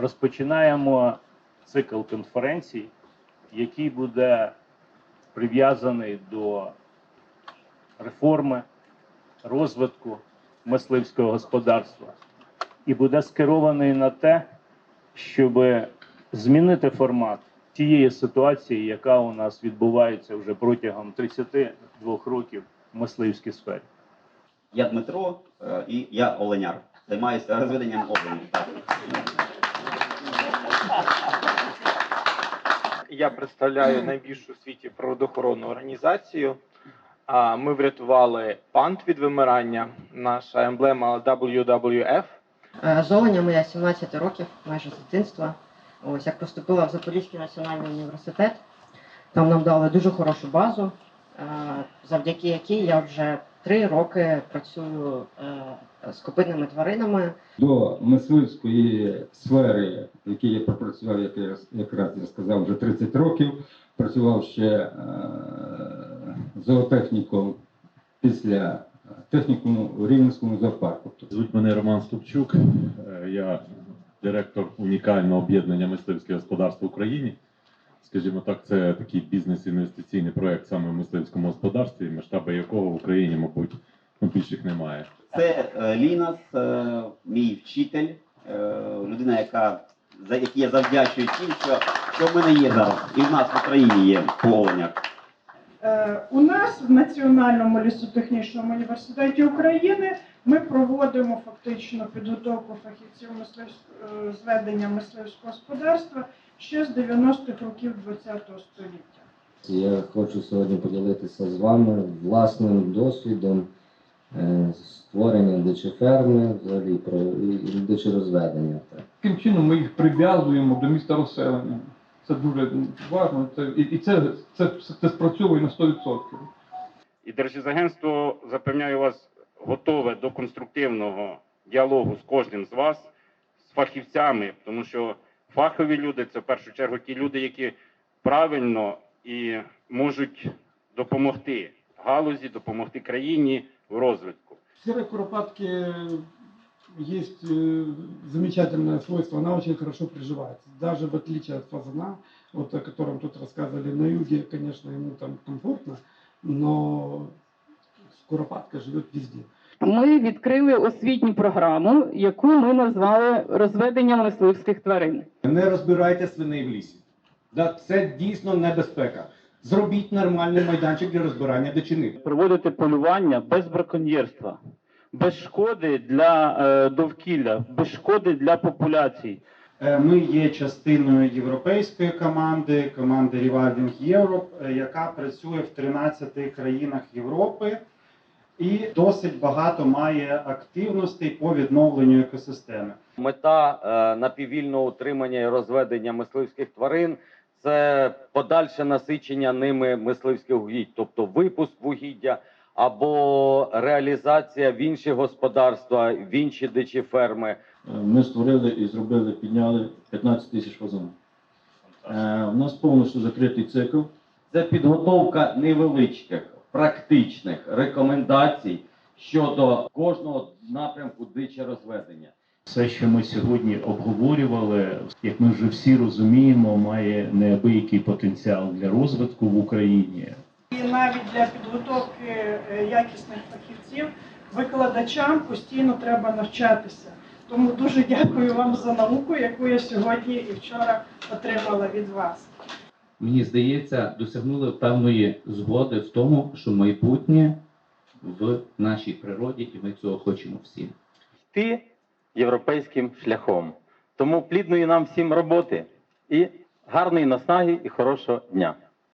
розпочинаємо цикл конференцій, який буде прив'язаний до реформи, розвитку мисливського господарства і буде скерований на те, щоб змінити формат тієї ситуації, яка у нас відбувається вже протягом 32 років в мисливській сфері. Я Дмитро е, і я оленяр. Займаюся розведенням оленів. Я представляю найбільшу у світі природоохоронну організацію. Ми врятували панд від вимирання. Наша емблема WWF. Е, З оленями я 17 років, майже з дитинства. Ось як поступила в Запорізький національний університет. Там нам дали дуже хорошу базу, е, завдяки якій я вже три роки працюю е, з копитними тваринами. до мисливської сфери, в якій я пропрацював, як я, якраз я сказав, вже 30 років. Працював ще е, зоотехніком після технікуму у Рівненському зоопарку. Звуть мене Роман Ступчук. Е, Я директор унікального об'єднання мисливське господарство в Україні. Скажімо так, це такий бізнес-інвестиційний проект саме в мисливському господарстві, масштаби якого в Україні, мабуть, ну, більших немає. Це е, Лінас, е, мій вчитель, е, людина, яка за якій я завдячую тим, що, що в мене є зараз. І в нас в Україні є по. Е, У нас в Національному лісотехнічному університеті України ми проводимо фактично підготовку фахівців мисливськ- е, з ведення мисливського господарства ще з 90-х років ХХ століття. Я хочу сьогодні поділитися з вами власним досвідом створення дичиферми, взагалі про і- і дичирозведення. Так. Таким чином ми їх прив'язуємо до міста розселення. Це дуже важливо. Це, і і це, це, це спрацьовує на 100%. І Держлісагентство запевняю вас готове до конструктивного діалогу з кожним з вас, з фахівцями, тому що фахові люди це в першу чергу ті люди, які правильно і можуть допомогти галузі, допомогти країні в розвитку. Серой куропатки есть замечательное свойство, она очень хорошо приживается. Даже в отличие от фазана, вот о котором тут рассказывали на юге, конечно, ему там комфортно, но куропатка живет везде. Ми відкрили освітню програму, яку ми назвали розведення мисливських тварин. Не розбирайте свиней в лісі. Да, Це дійсно небезпека. Зробіть нормальний майданчик для розбирання дичини. Проводити полювання без браконьєрства, без шкоди для е, довкілля, без шкоди для популяцій. Е, Ми є частиною європейської команди, команди Reviving Europe, е, яка працює в 13 країнах Європи і досить багато має активностей по відновленню екосистеми. Мета е, напіввільного утримання і розведення мисливських тварин це подальше насичення ними мисливських угідь, тобто випуск вугіддя або реалізація в інші господарства, в інші дичі ферми. Ми створили і зробили, підняли 15 тисяч фазанів. Е, У нас повністю закритий цикл. Це підготовка невеличких практичних рекомендацій щодо кожного напрямку дичі розведення. Все, що ми сьогодні обговорювали, як ми вже всі розуміємо, має неабиякий потенціал для розвитку в Україні. І навіть для підготовки е, якісних фахівців викладачам постійно треба навчатися. Тому дуже дякую вам за науку, яку я сьогодні і вчора отримала від вас. мені здається, досягнули певної згоди в тому, що майбутнє в нашій природі, і ми цього хочемо всі. Йти європейським шляхом. Тому плідної нам всім роботи і гарної наснаги і хорошого дня.